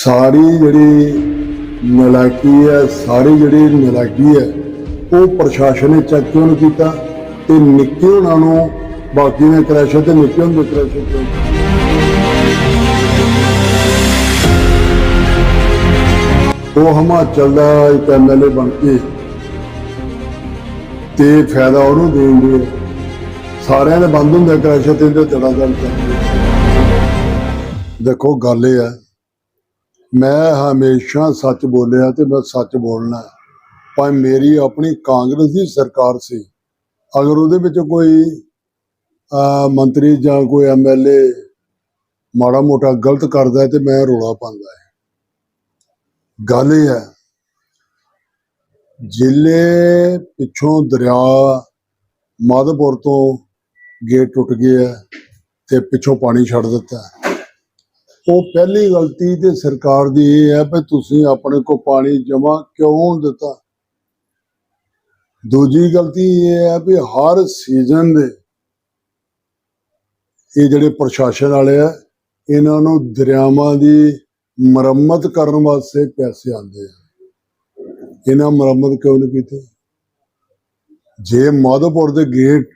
ਸਾਰੀ ਜਿਹੜੀ ਨਲਾਇਕੀ ਹੈ, ਸਾਰੀ ਜਿਹੜੀ ਨਲਾਇਕੀ ਹੈ, ਉਹ ਪ੍ਰਸ਼ਾਸਨ ਨੇ ਚੈੱਕ ਕਿਉਂ ਨਹੀਂ ਕੀਤਾ? ਤੇ ਨਿੱਕੇ ਉਹਨਾਂ ਨੂੰ ਬਾਕੀ ਨੇ ਕ੍ਰੈਸ਼ ਤੇ ਨਿੱਕੇ ਹੁੰਦੇ ਕ੍ਰੈਸ਼ ਕਿਉਂ ਉਹ ਹਿਮਾਚਲ ਦਾ ਇੱਕ ਐਮਐਲਏ ਬਣ ਕੇ ਤੇ ਫਾਇਦਾ ਉਹਨੂੰ ਦੇਣਗੇ ਸਾਰਿਆਂ ਦੇ ਬੰਦ ਹੁੰਦੇ ਕ੍ਰੈਸ਼ ਤੇ ਇਹਦੇ ਜੜਾ ਜੜ ਦੇਖੋ, ਗੱਲ ਇਹ ਹੈ ਮੈਂ ਹਮੇਸ਼ਾ ਸੱਚ ਬੋਲਿਆ ਤੇ ਮੈਂ ਸੱਚ ਬੋਲਣਾ ਹੈ। ਭਾਵੇਂ ਮੇਰੀ ਆਪਣੀ ਕਾਂਗਰਸ ਦੀ ਸਰਕਾਰ ਸੀ, ਅਗਰ ਉਹਦੇ ਵਿੱਚ ਕੋਈ ਮੰਤਰੀ ਜਾਂ ਕੋਈ ਐਮਐਲਏ ਮਾੜਾ ਮੋਟਾ ਗਲਤ ਕਰਦਾ ਤੇ ਮੈਂ ਰੋਲਾ ਪਾਉਂਦਾ ਹੈ ਗੱਲ ਇਹ ਹੈ, ਜ਼ਿਲ੍ਹੇ ਪਿੱਛੋਂ ਦਰਿਆ ਮਾਧੋਪੁਰ ਤੋਂ ਗੇਟ ਟੁੱਟ ਗਿਆ ਹੈ ਤੇ ਪਿੱਛੋਂ ਪਾਣੀ ਛੱਡ ਦਿੱਤਾ ਹੈ ਉਹ ਪਹਿਲੀ ਗਲਤੀ ਤੇ ਸਰਕਾਰ ਦੀ ਇਹ ਹੈ ਕਿ ਤੁਸੀਂ ਆਪਣੇ ਕੋ ਪਾਣੀ ਜਮਾ ਕਿਉਂ ਦਿੱਤਾ? ਦੂਜੀ ਗਲਤੀ ਇਹ ਹੈ ਵੀ ਹਰ ਸੀਜ਼ਨ ਦੇ ਇਹ ਜਿਹੜੇ ਪ੍ਰਸ਼ਾਸਨ ਵਾਲੇ ਆ, ਇਹਨਾਂ ਨੂੰ ਦਰਿਆਵਾਂ ਦੀ ਮੁਰੰਮਤ ਕਰਨ ਵਾਸਤੇ ਪੈਸੇ ਆਉਂਦੇ ਆ। ਇਹਨਾਂ ਮੁਰੰਮਤ ਕਿਉਂ ਨਹੀਂ ਕੀਤੀ? ਜੇ ਮਾਧੋਪੁਰ ਦੇ ਗੇਟ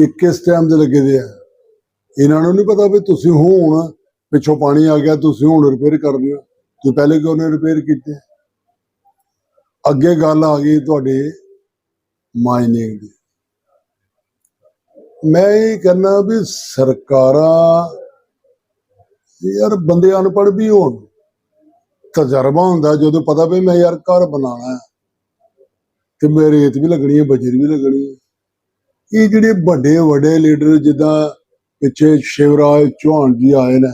ਇਹ ਕਿਸ ਟਾਈਮ ਦੇ ਲੱਗੇ ਦੇ ਆ, ਇਹਨਾਂ ਨੂੰ ਨਹੀਂ ਪਤਾ ਵੀ ਤੁਸੀਂ ਹੁਣ ਪਿੱਛੋਂ ਪਾਣੀ ਆ ਗਿਆ, ਤੁਸੀਂ ਹੁਣ ਰਿਪੇਅਰ ਕਰ ਦਿਓ ਤੁਸੀਂ ਪਹਿਲੇ ਕਿਉਂ ਨਹੀਂ ਰਿਪੇਅਰ ਕੀਤੇ? ਅੱਗੇ ਗੱਲ ਆ ਗਈ ਤੁਹਾਡੇ ਮਾਈਨਿੰਗ ਦੀ। ਮੈਂ ਇਹ ਕਹਿੰਦਾ ਵੀ ਸਰਕਾਰਾਂ, ਯਾਰ ਬੰਦੇ ਅਨਪੜ੍ਹ ਵੀ ਹੋਣ। ਤਜਰਬਾ ਹੁੰਦਾ, ਜਦੋਂ ਪਤਾ ਵੀ ਮੈਂ ਯਾਰ ਘਰ ਬਣਾਉਣਾ ਤੇ ਮੇਰੇ ਰੇਤ ਵੀ ਲੱਗਣੀ ਹੈ, ਬਜਰ ਵੀ ਲੱਗਣੀ ਹੈ। ਇਹ ਜਿਹੜੇ ਵੱਡੇ ਵੱਡੇ ਲੀਡਰ ਜਿੱਦਾਂ ਪਿੱਛੇ ਸ਼ਿਵਰਾਜ ਚੌਹਾਨ ਜੀ ਆਏ ਨੇ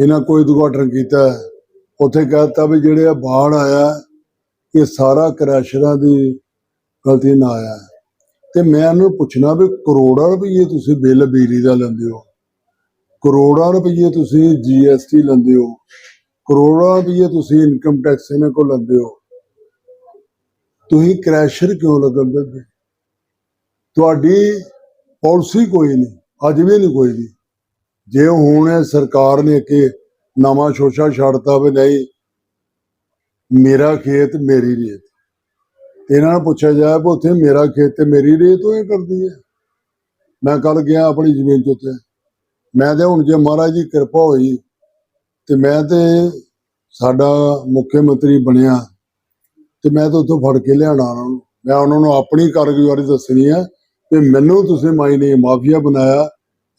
ਇਹਨਾਂ ਕੋਈ ਉਦਘਾਟਨ ਕੀਤਾ ਹੈ। ਉੱਥੇ ਕਹਤਾ ਵੀ ਜਿਹੜੇ ਆ ਬਾੜ ਆਇਆ, ਇਹ ਸਾਰਾ ਕ੍ਰੈਸ਼ਰਾਂ ਦੀ ਗਲਤੀ ਨਾਲ ਆਇਆ ਤੇ ਮੈਂ ਇਹਨੂੰ ਪੁੱਛਣਾ ਵੀ ਕਰੋੜਾਂ ਰੁਪਏ ਤੁਸੀਂ ਬਿੱਲ ਬਿਜਲੀ ਦਾ ਲੈਂਦੇ ਹੋ। ਕਰੋੜਾਂ ਰੁਪਏ ਤੁਸੀਂ ਜੀਐਸਟੀ ਲੈਂਦੇ ਹੋ। ਕਰੋੜਾਂ ਰੁਪਏ ਤੁਸੀਂ ਇਨਕਮ ਟੈਕਸ ਇਹਨਾਂ ਕੋਲ ਲੈਂਦੇ ਹੋ। ਤੁਸੀਂ ਕ੍ਰੈਸ਼ਰ ਕਿਉਂ ਲੱਗਣ ਦਿੰਦੇ? ਤੁਹਾਡੀ ਪਾਲਿਸੀ ਕੋਈ ਨਹੀਂ, ਅੱਜ ਵੀ ਨਹੀਂ ਕੋਈ ਨਹੀਂ। ਜੇ ਹੁਣ ਸਰਕਾਰ ਨੇ ਕਿ ਨਵਾਂ ਸ਼ੋਸ਼ਾ ਛੱਡਤਾ ਵੀ ਨਹੀਂ, ਮੇਰਾ ਖੇਤ ਮੇਰੀ ਰੇਤ। ਤੇ ਇਹਨਾਂ ਨੂੰ ਪੁੱਛਿਆ ਜਾਏ ਵੀ ਉੱਥੇ ਮੇਰਾ ਖੇਤ ਤੇ ਮੇਰੀ ਰੇਤ ਉਹ ਕਰਦੀ ਹੈ? ਮੈਂ ਕੱਲ ਗਿਆ ਆਪਣੀ ਜ਼ਮੀਨ ਚ ਉੱਤੇ ਮੈਂ ਤੇ ਹੁਣ ਜੇ ਮਹਾਰਾਜ ਦੀ ਕਿਰਪਾ ਹੋਈ ਤੇ ਮੈਂ ਤੇ ਸਾਡਾ ਮੁੱਖ ਮੰਤਰੀ ਬਣਿਆ ਤੇ ਮੈਂ ਤਾਂ ਉੱਥੋਂ ਫੜ ਕੇ ਲਿਆਣਾ ਉਹਨਾਂ ਨੂੰ। ਮੈਂ ਉਹਨਾਂ ਨੂੰ ਆਪਣੀ ਕਾਰਗੁਜ਼ਾਰੀ ਦੱਸਣੀ ਹੈ ਕਿ ਮੈਨੂੰ ਤੁਸੀਂ ਮਾਈ ਨੇ ਮਾਫੀਆ ਬਣਾਇਆ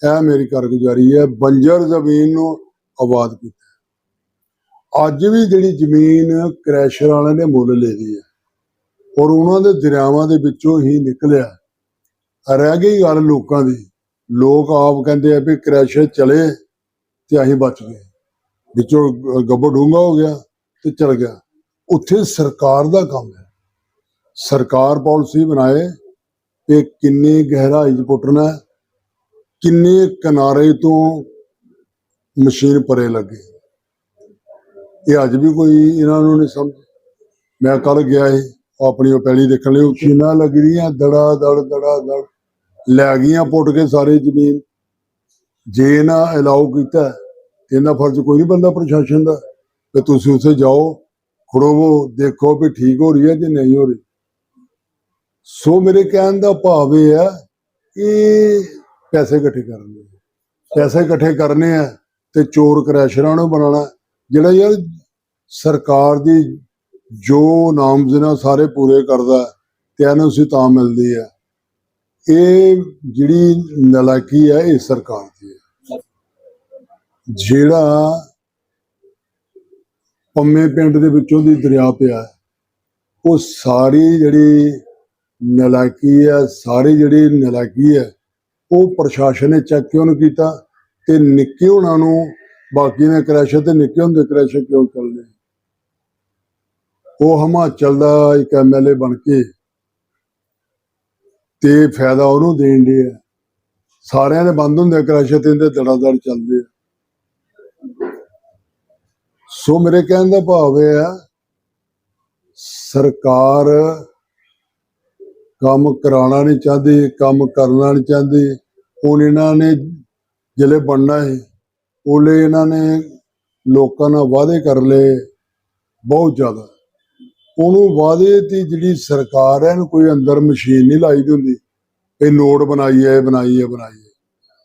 ਇਹ ਮੇਰੀ ਕਾਰਗੁਜ਼ਾਰੀ ਹੈ, ਬੰਜਰ ਜ਼ਮੀਨ ਨੂੰ ਆਬਾਦ ਕੀਤਾ ਅੱਜ ਵੀ ਜਿਹੜੀ ਜ਼ਮੀਨ ਕ੍ਰੈਸ਼ਰ ਵਾਲਿਆਂ ਨੇ ਮੁੱਲ ਲੈ ਲਈ ਹੈ ਔਰ ਉਹਨਾਂ ਦੇ ਦਰਿਆਵਾਂ ਦੇ ਵਿੱਚੋਂ ਹੀ ਨਿਕਲਿਆ ਰਹਿ ਗਈ ਗੱਲ ਲੋਕਾਂ ਦੀ। ਲੋਕ ਆਪ ਕਹਿੰਦੇ ਆ ਵੀ ਕ੍ਰੈਸ਼ਰ ਚਲੇ ਤੇ ਅਸੀਂ ਬਚ ਗਏ। ਵਿੱਚੋਂ ਗ- ਗੱਬੋ ਡੂੰਘਾ ਹੋ ਗਿਆ ਤੇ ਚਲ ਗਿਆ। ਉੱਥੇ ਸਰਕਾਰ ਦਾ ਕੰਮ ਹੈ। ਸਰਕਾਰ ਪਾਲਿਸੀ ਬਣਾਏ ਕਿ ਕਿੰਨੀ ਗਹਿਰਾਈ 'ਚ ਪੁੱਟਣਾ ਕਿੰਨੇ ਕਿਨਾਰੇ ਤੋਂ ਮਸ਼ੀਨ ਪਰੇ ਲੱਗੇ। ਇਹ ਅੱਜ ਵੀ ਕੋਈ ਇਹਨਾਂ ਨੂੰ ਨਹੀਂ ਸਮਝ। ਮੈਂ ਕੱਲ ਗਿਆ ਸੀ ਆਪਣੀ ਉਹ ਪਹਿਲੀ ਦੇਖਣ ਲਈ, ਉਹ ਲੱਗ ਰਹੀਆਂ ਦੜਾ ਦੜ ਦੜਾ ਦੜ। ਲੈ ਗਈਆਂ ਪੁੱਟ ਕੇ ਸਾਰੇ ਜ਼ਮੀਨ। ਜੇ ਇਹਨਾਂ ਅਲਾਉ ਕੀਤਾ ਤੇ ਇਹਨਾਂ ਫਰਜ਼ ਕੋਈ ਨਹੀਂ ਬੰਦਾ ਪ੍ਰਸ਼ਾਸਨ ਦਾ ਤੇ ਤੁਸੀਂ ਉੱਥੇ ਜਾਓ, ਖੜੋਵੋ, ਦੇਖੋ ਵੀ ਠੀਕ ਹੋ ਰਹੀ ਹੈ ਕਿ ਨਹੀਂ ਹੋ ਰਹੀ। ਸੋ ਮੇਰੇ ਕਹਿਣ ਦਾ ਭਾਵ ਇਹ ਹੈ ਕਿ ਪੈਸੇ ਇਕੱਠੇ ਕਰਨੇ ਪੈਸੇ ਇਕੱਠੇ ਕਰਨੇ ਆ ਤੇ ਚੋਰ ਕਰੈਸ਼ਰਾਂ ਨੂੰ ਬਣਾਉਣਾ। ਜਿਹੜਾ ਯਾਰ ਸਰਕਾਰ ਦੀ ਜੋ ਨਾਮਜ਼ਨਾ ਸਾਰੇ ਪੂਰੇ ਕਰਦਾ ਤੇ ਇਹਨੂੰ ਸੀ ਤਾਂ ਮਿਲਦੀ ਹੈ ਇਹ ਜਿਹੜੀ ਨਲਾਇਕੀ ਹੈ ਇਹ ਸਰਕਾਰ ਦੀ ਹੈ ਜਿਹੜਾ ਪੰਮੇ ਪਿੰਡ ਦੇ ਵਿੱਚੋਂ ਦੀ ਦਰਿਆ ਪਿਆ ਉਹ ਸਾਰੀ ਜਿਹੜੀ ਨਲਾਇਕੀ ਹੈ ਸਾਰੀ ਜਿਹੜੀ ਨਲਾਇਕੀ ਹੈ ਉਹ ਪ੍ਰਸ਼ਾਸਨ ਨੇ ਚੈੱਕ ਕਿਉਂ ਨਹੀਂ ਕੀਤਾ ਤੇ ਨਿੱਕੇ ਉਹਨਾਂ ਨੂੰ ਬਾਕੀ ਨੇ ਕ੍ਰੈਸ਼ ਤੇ ਨਿੱਕੇ ਹੁੰਦੇ ਕ੍ਰੈਸ਼ ਕਿਉਂ ਚੱਲਦੇ? ਉਹ ਹਿਮਾਚਲ ਦਾ ਇੱਕ ਐਮਐਲਏ ਬਣ ਕੇ ਤੇ ਫਾਇਦਾ ਉਹਨੂੰ ਦੇਣ ਦੇ ਆ। ਸਾਰਿਆਂ ਦੇ ਬੰਦ ਹੁੰਦੇ ਕ੍ਰੈਸ਼ ਤੇ ਇਹਦੇ ਦੜਾ ਚੱਲਦੇ ਆ। ਸੋ ਮੇਰੇ ਕਹਿਣ ਦਾ ਭਾਵ ਇਹ ਆ, ਸਰਕਾਰ ਕੰਮ ਕਰਾਉਣਾ ਨਹੀਂ ਚਾਹਦੀ ਕੰਮ ਕਰਨਾ ਨਹੀਂ ਚਾਹਦੀ। ਹੁਣ ਇਹਨਾਂ ਨੇ ਜਿਹੜੇ ਬਣਨਾ ਹੈ ਉਹਲੇ ਇਹਨਾਂ ਨੇ ਲੋਕਾਂ ਨਾਲ ਵਾਅਦੇ ਕਰ ਲਏ ਬਹੁਤ ਜ਼ਿਆਦਾ। ਉਹਨੂੰ ਵਾਅਦੇ ਦੀ ਜਿਹੜੀ ਸਰਕਾਰ ਹੈ ਇਹਨੂੰ ਕੋਈ ਅੰਦਰ ਮਸ਼ੀਨ ਨਹੀਂ ਲਾਈ ਦੀ ਹੁੰਦੀ। ਇਹ ਨੋਟ ਬਣਾਈਏ ਬਣਾਈਏ ਬਣਾਈਏ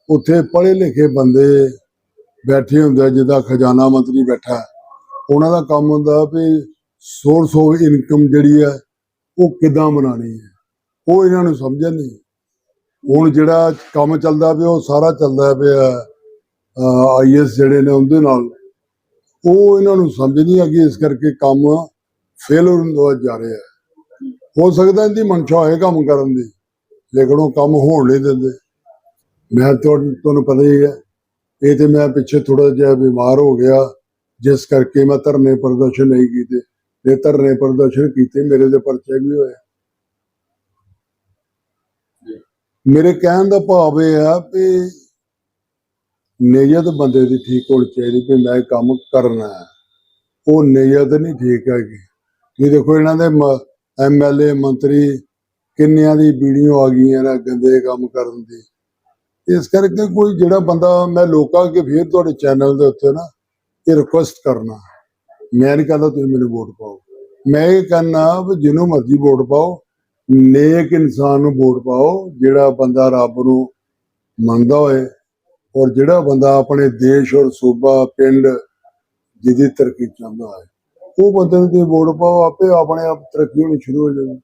ਉੱਥੇ ਪੜ੍ਹੇ ਲਿਖੇ ਬੰਦੇ ਬੈਠੇ ਹੁੰਦੇ ਆ, ਜਿੱਦਾਂ ਖਜ਼ਾਨਾ ਮੰਤਰੀ ਬੈਠਾ। ਉਹਨਾਂ ਦਾ ਕੰਮ ਹੁੰਦਾ ਵੀ ਸੋਰਸ ਆਫ ਇਨਕਮ ਜਿਹੜੀ ਹੈ ਉਹ ਕਿਦਾਂ ਬਣਾਉਣੀ ਹੈ? ਉਹ ਇਹਨਾਂ ਨੂੰ ਸਮਝਣ ਨਹੀਂ। ਹੁਣ ਜਿਹੜਾ ਕੰਮ ਚੱਲਦਾ ਪਿਆ, ਉਹ ਸਾਰਾ ਚੱਲਦਾ ਪਿਆ ਆਈਐਸ ਜਿਹੜੇ ਨੇ ਉਹਦੇ ਨਾਲ। ਉਹ ਇਹਨਾਂ ਨੂੰ ਸਮਝ ਨਹੀਂ ਆਗੀ ਇਸ ਕਰਕੇ ਕੰਮ ਫੇਲ ਹੁੰਦਾ ਜਾ ਰਿਹਾ ਹੈ। ਹੋ ਸਕਦਾ ਇਹਦੀ ਮਨਸ਼ਾ ਹੋਏ ਕੰਮ ਕਰਨ ਦੀ, ਲੇਕਿਨ ਉਹ ਕੰਮ ਹੋਣ ਨਹੀਂ ਦਿੰਦੇ। ਮੈਂ ਤੁਹਾਨੂੰ ਤੁਹਾਨੂੰ ਪਤਾ ਹੀ ਹੈ। ਇਹ ਤੇ ਮੈਂ ਪਿੱਛੇ ਥੋੜਾ ਜਿਹਾ ਬਿਮਾਰ ਹੋ ਗਿਆ। ਜਿਸ ਕਰਕੇ ਮੈਂ ਧਰਨੇ ਪ੍ਰਦਰਸ਼ਨ ਨਹੀਂ ਕੀਤੇ। ਇਹ ਧਰਨੇ ਪ੍ਰਦਰਸ਼ਨ ਕੀਤੇ, ਮੇਰੇ ਦੇ ਪਰਚੇ ਵੀ ਹੋਏ। ਮੇਰੇ ਕਹਿਣ ਦਾ ਭਾਵ ਇਹ ਆ ਕਿ ਨੀਅਤ ਬੰਦੇ ਦੀ ਠੀਕ ਹੋਣੀ ਚਾਹੀਦੀ ਕਿ ਮੈਂ ਕੰਮ ਕਰਨਾ ਹੈ। ਉਹ ਨੀਅਤ ਨਹੀਂ ਠੀਕ ਹੈਗੀ। ਇਹ ਦੇਖੋ ਇਹਨਾਂ ਦੇ ਐਮਐਲਏ ਮੰਤਰੀ ਕਿੰਨਿਆਂ ਦੀ ਵੀਡੀਓ ਆ ਗਈਆਂ ਨਾ ਗੰਦੇ ਕੰਮ ਕਰਨ ਦੀ। ਇਸ ਕਰਕੇ ਕੋਈ ਜਿਹੜਾ ਬੰਦਾ ਮੈਂ ਲੋਕਾਂ ਅੱਗੇ ਫੇਰ ਤੁਹਾਡੇ ਚੈਨਲ ਦੇ ਉੱਤੇ ਨਾ ਇਹ ਰਿਕੁਐਸਟ ਕਰਨਾ। ਮੈਂ ਨਹੀਂ ਕਹਿੰਦਾ ਤੁਸੀਂ ਮੈਨੂੰ ਵੋਟ ਪਾਓ। ਮੈਂ ਇਹ ਕਹਿੰਦਾ ਵੀ ਜਿਹਨੂੰ ਮਰਜ਼ੀ ਵੋਟ ਪਾਓ ਨੇਕ ਇਨਸਾਨ ਨੂੰ ਵੋਟ ਪਾਓ, ਜਿਹੜਾ ਬੰਦਾ ਰੱਬ ਨੂੰ ਮੰਨਦਾ ਹੋਏ ਔਰ ਜਿਹੜਾ ਬੰਦਾ ਆਪਣੇ ਦੇਸ਼ ਔਰ ਸੂਬਾ, ਪਿੰਡ ਜਿਹਦੀ ਤਰੱਕੀ ਚਾਹੁੰਦਾ ਹੈ ਉਹ ਬੰਦੇ ਨੂੰ ਤੁਸੀਂ ਵੋਟ ਪਾਓ, ਆਪੇ ਆਪਣੇ ਆਪ ਤਰੱਕੀ ਹੋਣੀ ਸ਼ੁਰੂ ਹੋ ਜਾਏਗੀ